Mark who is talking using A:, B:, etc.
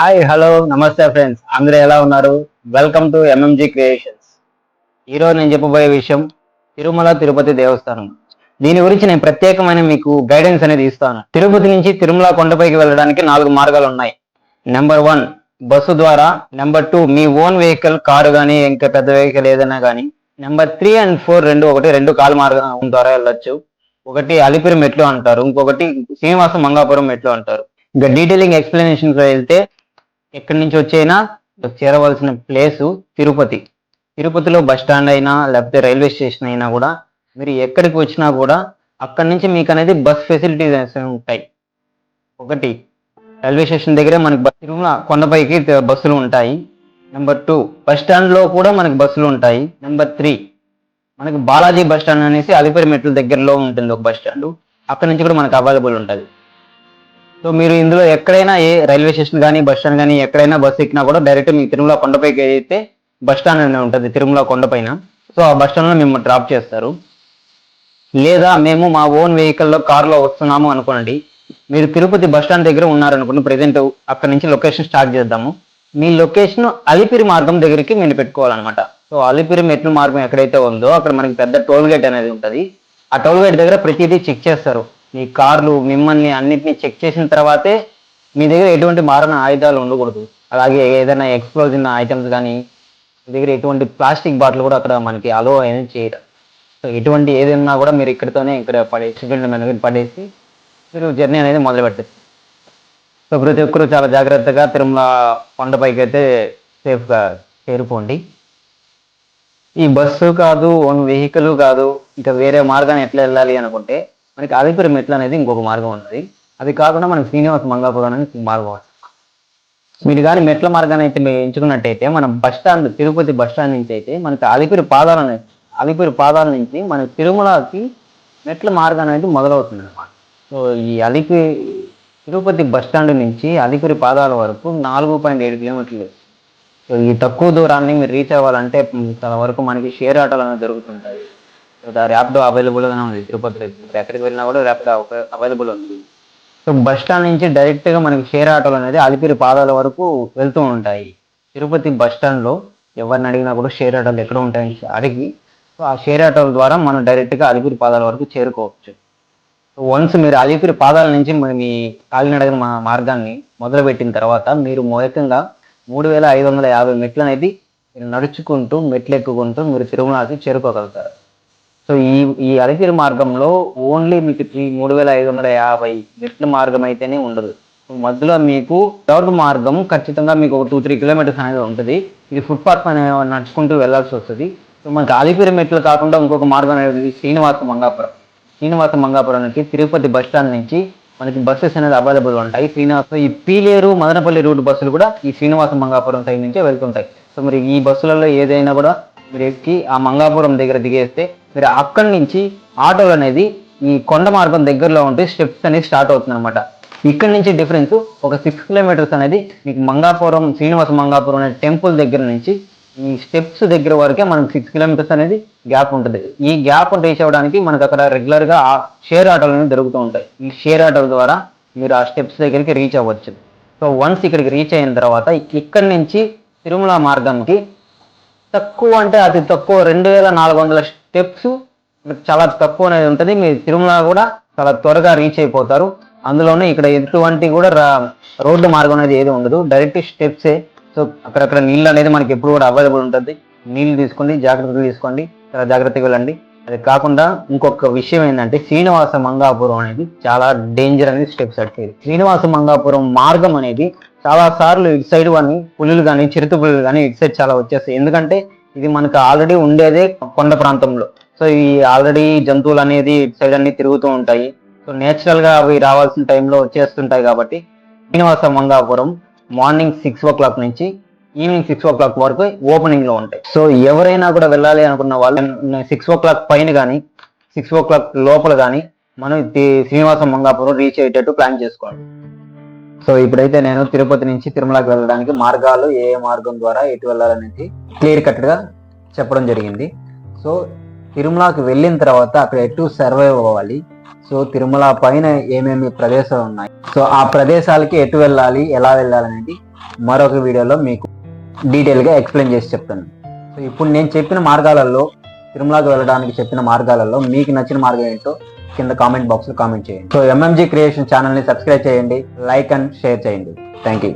A: Hi hello నమస్తే friends అందరూ ఎలా ఉన్నారు? వెల్కమ్ టు ఎంఎంజీ క్రియేషన్స్ ఈరోజు నేను చెప్పబోయే విషయం తిరుమల తిరుపతి దేవస్థానం. దీని గురించి నేను ప్రత్యేకమైన మీకు గైడెన్స్ అనేది ఇస్తాను. తిరుపతి నుంచి తిరుమల కొండపైకి వెళ్ళడానికి నాలుగు మార్గాలు ఉన్నాయి. నెంబర్ వన్ బస్సు ద్వారా. నెంబర్ టూ మీ ఓన్ వెహికల్ కారు కానీ ఇంకా పెద్ద వెహికల్ ఏదైనా కానీ నెంబర్ త్రీ అండ్ ఫోర్ రెండు ఒకటి రెండు కాలు మార్గం ద్వారా వెళ్ళొచ్చు. ఒకటి అలిపిరి మెట్లు అంటారు. ఇంకొకటి శ్రీనివాస మంగాపురం మెట్లు అంటారు. ఇంకా డీటెయిలింగ్ ఎక్స్ప్లెనేషన్ వెళ్తే ఎక్కడి నుంచి వచ్చైనా చేరవలసిన ప్లేసు తిరుపతి. తిరుపతిలో బస్ స్టాండ్ అయినా లేకపోతే రైల్వే స్టేషన్ అయినా కూడా మీరు ఎక్కడికి వచ్చినా కూడా అక్కడి నుంచి మీకు అనేది బస్ ఫెసిలిటీస్ ఉంటాయి. ఒకటి రైల్వే స్టేషన్ దగ్గరే మనకి బస్ తిరుమల కొండపైకి బస్సులు ఉంటాయి. నెంబర్ టూ బస్ స్టాండ్లో కూడా మనకి బస్సులు ఉంటాయి. నెంబర్ త్రీ మనకి బాలాజీ బస్ స్టాండ్ అనేసి అలిపిరి మెట్ల దగ్గరలో ఉంటుంది ఒక బస్ స్టాండ్. అక్కడ నుంచి కూడా మనకి అవైలబుల్ ఉంటుంది. సో మీరు ఇందులో ఎక్కడైనా ఏ రైల్వే స్టేషన్ కానీ బస్ స్టాండ్ కానీ ఎక్కడైనా బస్ ఎక్కినా కూడా డైరెక్ట్ మీ తిరుమల కొండపైకి అయితే బస్ స్టాండ్ అనేది ఉంటుంది తిరుమల కొండపైన. సో ఆ బస్ స్టాండ్లో మేము డ్రాప్ చేస్తారు. లేదా మేము మా ఓన్ వెహికల్లో కార్లో వస్తున్నాము అనుకోండి మీరు తిరుపతి బస్ స్టాండ్ దగ్గర ఉన్నారనుకోండి ప్రజెంట్ అక్కడ నుంచి లొకేషన్ స్టార్ట్ చేద్దాము. మీ లొకేషన్ అలిపిరి మార్గం దగ్గరికి మీరు పెట్టుకోవాలన్నమాట. సో అలిపిరి మెట్లు మార్గం ఎక్కడైతే ఉందో అక్కడ మనకి పెద్ద టోల్ గేట్ అనేది ఉంటుంది. ఆ టోల్ గేట్ దగ్గర ప్రతిదీ చెక్ చేస్తారు. మీ కార్లు మిమ్మల్ని అన్నిటినీ చెక్ చేసిన తర్వాతే మీ దగ్గర ఎటువంటి మారణ ఆయుధాలు ఉండకూడదు. అలాగే ఏదైనా ఎక్స్ప్లోజిన్ ఐటమ్స్ కానీ మీ దగ్గర ఎటువంటి ప్లాస్టిక్ బాటిల్ కూడా అక్కడ మనకి అలో అనేది చేయడం సో ఎటువంటి ఏదైనా కూడా మీరు ఇక్కడితోనే ఇక్కడ పడేసి దగ్గర పడేసి మీరు జర్నీ అనేది మొదలు పెట్టచ్చు. సో ప్రతి ఒక్కరూ చాలా జాగ్రత్తగా తిరుమల కొండపైకి అయితే సేఫ్గా చేరుకోండి. ఈ బస్సు కాదు ఓన్ వెహికల్ కాదు ఇంకా వేరే మార్గాన్ని ఎట్లా వెళ్ళాలి అనుకుంటే మనకి అలిపిరి మెట్లు అనేది ఇంకొక మార్గం ఉన్నది. అది కాకుండా మనకి శ్రీనివాస మంగాపురం అనేది మార్గం ఉంది మీరు కానీ మెట్ల మార్గాన్ని అయితే మీరు ఎంచుకున్నట్టయితే మనం bus stand Tirupati bus stand నుంచి అయితే మనకి అలిపిరి పాదాల అలిపిరి పాదాల నుంచి మన తిరుమలకి మెట్ల మార్గం అనేది మొదలవుతుంది అనమాట సో ఈ అలిపి తిరుపతి బస్ స్టాండ్ నుంచి అలిపిరి పాదాల వరకు నాలుగు పాయింట్ ఏడు కిలోమీటర్లు. సో ఈ తక్కువ దూరాన్ని మీరు రీచ్ అవ్వాలంటే తన వరకు మనకి షేర్ ఆటోలు అనేవి దొరుకుతుంటాయి ర్యాపిడో అవైలబుల్గానే ఉంది. తిరుపతిలో ఎక్కడికి వెళ్ళినా కూడా ర్యాపిడో అవైలబుల్ ఉంది. సో బస్ స్టాండ్ నుంచి డైరెక్ట్గా మనకి షేర్ ఆటోలు అనేది అలిపిరి పాదాల వరకు వెళ్తూ ఉంటాయి. తిరుపతి బస్ స్టాండ్లో ఎవరిని అడిగినా కూడా షేర్ ఆటోలు ఎక్కడ ఉంటాయని అడిగి సో ఆ షేర్ ఆటోల ద్వారా మనం డైరెక్ట్గా అలిపిరి పాదాల వరకు చేరుకోవచ్చు. సో వన్స్ మీరు అలిపిరి పాదాల నుంచి మీ కాలినడగిన మా మార్గాన్ని మొదలుపెట్టిన తర్వాత మీరు మొదటంగా మూడు వేల ఐదు వందల యాభై మెట్లు అనేది మీరు నడుచుకుంటూ మెట్లు ఎక్కుకుంటూ మీరు తిరుమలకి చేరుకోగలుగుతారు. సో ఈ ఈ అలిపిరి మార్గంలో ఓన్లీ మీకు ఈ మూడు వేల ఐదు వందల యాభై మెట్ల మార్గం అయితేనే ఉండదు. సో మధ్యలో మీకు డౌట్ మార్గం ఖచ్చితంగా మీకు ఒక టూ త్రీ కిలోమీటర్స్ అనేది ఉంటుంది. ఇది ఫుట్పాత్ పైన నడుచుకుంటూ వెళ్ళాల్సి వస్తుంది. సో మనకి అలిపిరి మెట్లు కాకుండా ఇంకొక మార్గం అనేది శ్రీనివాస మంగాపురం. శ్రీనివాస మంగాపురానికి తిరుపతి బస్ స్టాండ్ నుంచి మనకి బస్సెస్ అనేది అవైలబుల్ ఉంటాయి. శ్రీనివాస ఈ పీలేరు మదనపల్లి రూట్ బస్సులు కూడా ఈ శ్రీనివాస మంగాపురం సైడ్ నుంచే వెళ్తుంటాయి. సో మరి ఈ బస్సులలో ఏదైనా కూడా మీరు ఎక్కి ఆ మంగాపురం దగ్గర దిగేస్తే మీరు అక్కడి నుంచి ఆటోలు అనేది ఈ కొండ మార్గం దగ్గరలో ఉంటే స్టెప్స్ అనేది స్టార్ట్ అవుతుంది అనమాట ఇక్కడ నుంచి డిఫరెన్స్ ఒక సిక్స్ కిలోమీటర్స్ అనేది మీకు మంగాపురం శ్రీనివాస మంగాపురం అనే టెంపుల్ దగ్గర నుంచి ఈ స్టెప్స్ దగ్గర వరకే మనకు సిక్స్ కిలోమీటర్స్ అనేది గ్యాప్ ఉంటుంది. ఈ గ్యాప్ రీచ్ అవ్వడానికి మనకు అక్కడ రెగ్యులర్గా షేర్ ఆటోలు అనేవి దొరుకుతూ ఉంటాయి. ఈ షేర్ ఆటోల ద్వారా మీరు ఆ స్టెప్స్ దగ్గరికి రీచ్ అవ్వచ్చు. సో వన్స్ ఇక్కడికి రీచ్ అయిన తర్వాత ఇక్కడి నుంచి తిరుమల మార్గంకి తక్కువ అంటే అతి తక్కువ రెండు వేల నాలుగు వందల స్టెప్స్. చాలా తక్కువ అనేది ఉంటుంది. మీరు తిరుమల కూడా చాలా త్వరగా రీచ్ అయిపోతారు. అందులోనే ఇక్కడ ఎటువంటి కూడా రా- రోడ్డు మార్గం అనేది ఏది ఉండదు. డైరెక్ట్ స్టెప్సే సో అక్కడక్కడ నీళ్ళు అనేది మనకి ఎప్పుడు కూడా అవైలబుల్ ఉంటుంది. నీళ్ళు తీసుకోండి జాగ్రత్తలు తీసుకోండి. చాలా జాగ్రత్తగా వెళ్ళండి. అది కాకుండా ఇంకొక విషయం ఏంటంటే శ్రీనివాస మంగాపురం అనేది చాలా డేంజర్ అనేది స్టెప్స్ అడిగేది శ్రీనివాస మంగాపురం మార్గం అనేది చాలా సార్లు ఇటు సైడ్ కానీ పులులు కానీ చిరుత పులులు కానీ ఇటు సైడ్ చాలా వచ్చేస్తాయి. ఎందుకంటే ఇది మనకు ఆల్రెడీ ఉండేదే కొండ ప్రాంతంలో. సో ఈ ఆల్రెడీ జంతువులు అనేది ఇటు సైడ్ అన్ని తిరుగుతూ ఉంటాయి. సో నేచురల్గా అవి రావాల్సిన టైంలో వచ్చేస్తుంటాయి కాబట్టి Srinivasa Mangapuram morning six o'clock నుంచి ఈవినింగ్ సిక్స్ ఓ క్లాక్ వరకు ఓపెనింగ్లో ఉంటాయి. సో ఎవరైనా కూడా వెళ్ళాలి అనుకున్న వాళ్ళు సిక్స్ ఓ క్లాక్ పైన కానీ సిక్స్ ఓ క్లాక్ లోపల కానీ మనం శ్రీనివాసం శ్రీనివాస మంగాపురం రీచ్ అయ్యేటట్టు ప్లాన్ చేసుకోండి సో ఇప్పుడైతే నేను తిరుపతి నుంచి తిరుమలకి వెళ్ళడానికి మార్గాలు ఏ మార్గం ద్వారా ఎటు వెళ్ళాలనేది క్లియర్ కట్గా చెప్పడం జరిగింది. సో తిరుమలకి వెళ్ళిన తర్వాత అక్కడ ఎటు సర్వైవ్ అవ్వాలి. సో తిరుమల పైన ఏమేమి ప్రదేశాలు ఉన్నాయి. సో ఆ ప్రదేశాలకి ఎటు వెళ్ళాలి ఎలా వెళ్ళాలి అనేది మరొక వీడియోలో మీకు డీటెయిల్గా ఎక్స్ప్లెయిన్ చేసి చెప్తాను. సో ఇప్పుడు నేను చెప్పిన మార్గాలలో తిరుమలకి వెళ్ళడానికి చెప్పిన మార్గాలలో మీకు నచ్చిన మార్గం ఏంటో కింద కామెంట్ బాక్స్లో కామెంట్ చేయండి. సో ఎంఎంజీ క్రియేషన్ ఛానల్ని సబ్స్క్రైబ్ చేయండి లైక్ అండ్ షేర్ చేయండి. Thank you